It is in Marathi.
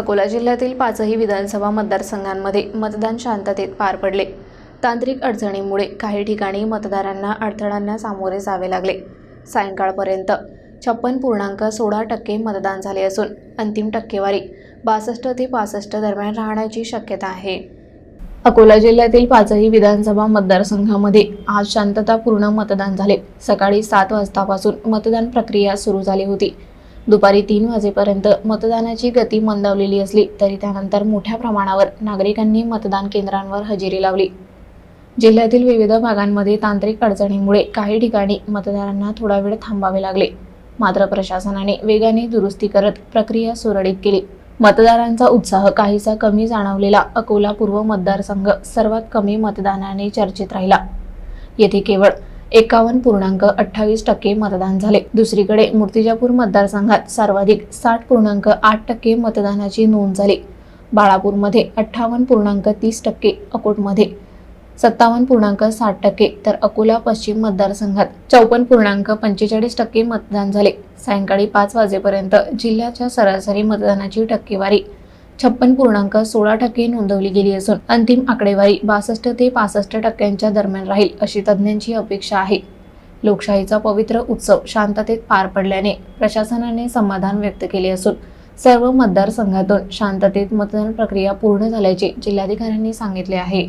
अकोला जिल्ह्यातील पाचही विधानसभा मतदारसंघांमध्ये मतदान शांततेत पार पडले. तांत्रिक अडचणीमुळे काही ठिकाणी मतदारांना अडथळ्यांना सामोरे जावे लागले. सायंकाळपर्यंत छप्पन पूर्णांक सोळा टक्के मतदान झाले असून अंतिम टक्केवारी बासष्ट ते पासष्ट दरम्यान राहण्याची शक्यता आहे. अकोला जिल्ह्यातील पाचही विधानसभा मतदारसंघामध्ये आज शांततापूर्ण मतदान झाले. सकाळी सात वाजतापासून मतदान प्रक्रिया सुरू झाली होती. दुपारी तीन वाजेपर्यंत मतदानाची गती मंदावलेली असली तरी त्यानंतर मोठ्या प्रमाणावर नागरिकांनी मतदान केंद्रांवर हजेरी लावली. जिल्ह्यातील विविध भागांमध्ये तांत्रिक अडचणीमुळे काही ठिकाणी मतदारांना थोडा वेळ थांबावे लागले. मात्र प्रशासनाने वेगाने दुरुस्ती करत प्रक्रिया सुरळीत केली. मतदारांचा उत्साह काहीसा कमी जाणवलेला अकोला पूर्व मतदारसंघ सर्वात कमी मतदानाने चर्चेत राहिला. येथे केवळ एकावन्न पूर्णांक अठ्ठावीस टक्के मतदान झाले. दुसरीकडे मूर्तिजापूर मतदारसंघात सर्वाधिक साठ पूर्णांक आठ टक्के मतदानाची नोंद झाली. बाळापूरमध्ये अठ्ठावन्न पूर्णांक तीस टक्के अकोटमध्ये सत्तावन्न पूर्णांक साठ टक्के तर अकोला पश्चिम मतदारसंघात चौपन्न पूर्णांक पंचेचाळीस टक्के मतदान झाले. सायंकाळी पाच वाजेपर्यंत जिल्ह्याच्या सरासरी मतदानाची टक्केवारी छप्पन पूर्णांक सोळा टक्के नोंदवली गेली असून अंतिम आकडेवारी बासष्ट ते पासष्ट टक्क्यांच्या दरम्यान राहील अशी तज्ज्ञांची अपेक्षा आहे. लोकशाहीचा पवित्र उत्सव शांततेत पार पडल्याने प्रशासनाने समाधान व्यक्त केले असून सर्व मतदारसंघातून शांततेत मतदान प्रक्रिया पूर्ण झाल्याचे जिल्हाधिकाऱ्यांनी सांगितले आहे.